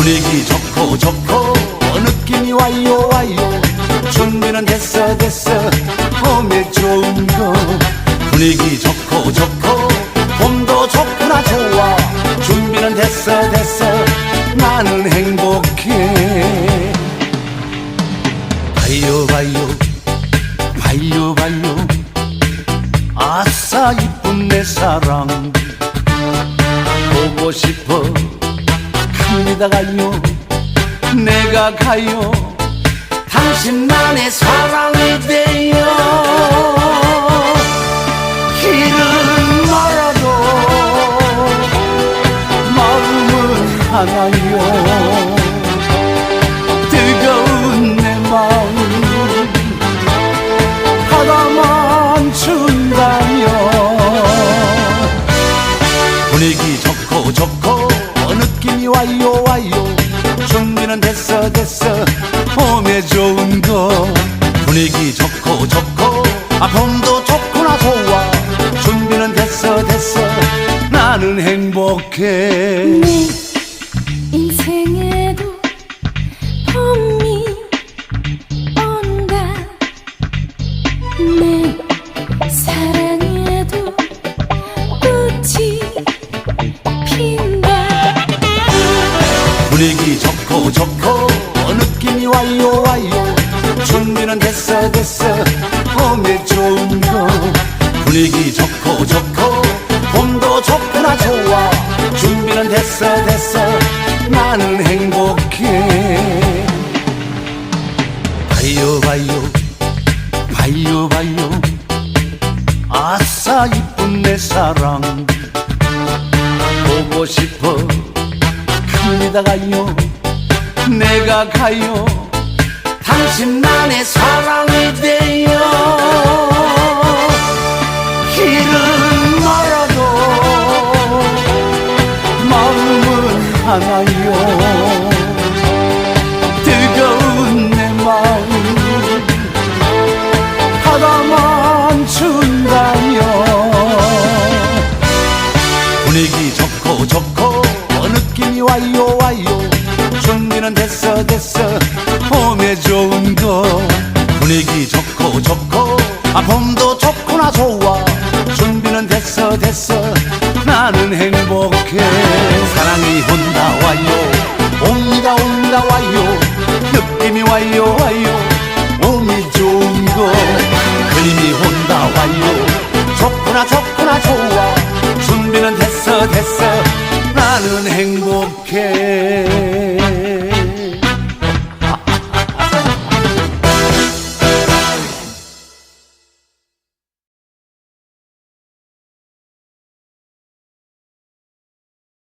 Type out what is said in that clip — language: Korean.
분위기 좋고 좋고 느낌이 와요 와요. 준비는 됐어 됐어. 봄에 좋은 거. 분위기 좋고 좋고 봄도 좋구나 좋아. 준비는 됐어 됐어. 나는 행복해. 봐요 봐요. 봐요 봐요. 아싸 이쁜 내 사랑. 보고 싶어 갑니다 가요. 내가 가요. 당신만의 사랑이 돼요. 길은 멀어도 마음은 하나요. 뜨거운 내 마음 하나만 준다면 분위기 좋고 좋고 느낌이 와요 준비는 됐어 됐어. 봄에 좋은 거. 분위기 좋고 좋고. 아 봄도 좋구나 좋아. 준비는 됐어 됐어. 나는 행복해. 내 인생에도 봄이 온다. 내 좋고 느낌이 와요 와요. 준비는 됐어 됐어. 봄에 좋은 거. 분위기 좋고 좋고. 봄도 좋구나 좋아. 준비는 됐어 됐어. 나는 행복해. 봐요 봐요. 봐요 봐요. 아싸 이쁜 내 사랑. 보고 싶어. 갑니다 가요 내가 가요. 당신만의 사랑이 돼요 길은 멀어도 마음은 하나요. 뜨거운 내 마음 하나만 준다면 분위기 좋고 좋고 느낌이 와요 와요 준비는 됐어 됐어. 봄에 좋은 거. 분위기 좋고 좋고. 아 봄도 좋구나 좋아. 준비는 됐어 됐어. 나는 행복해. 사랑이 온다 와요. 옵니다 옵니다 와요. 느낌이 와요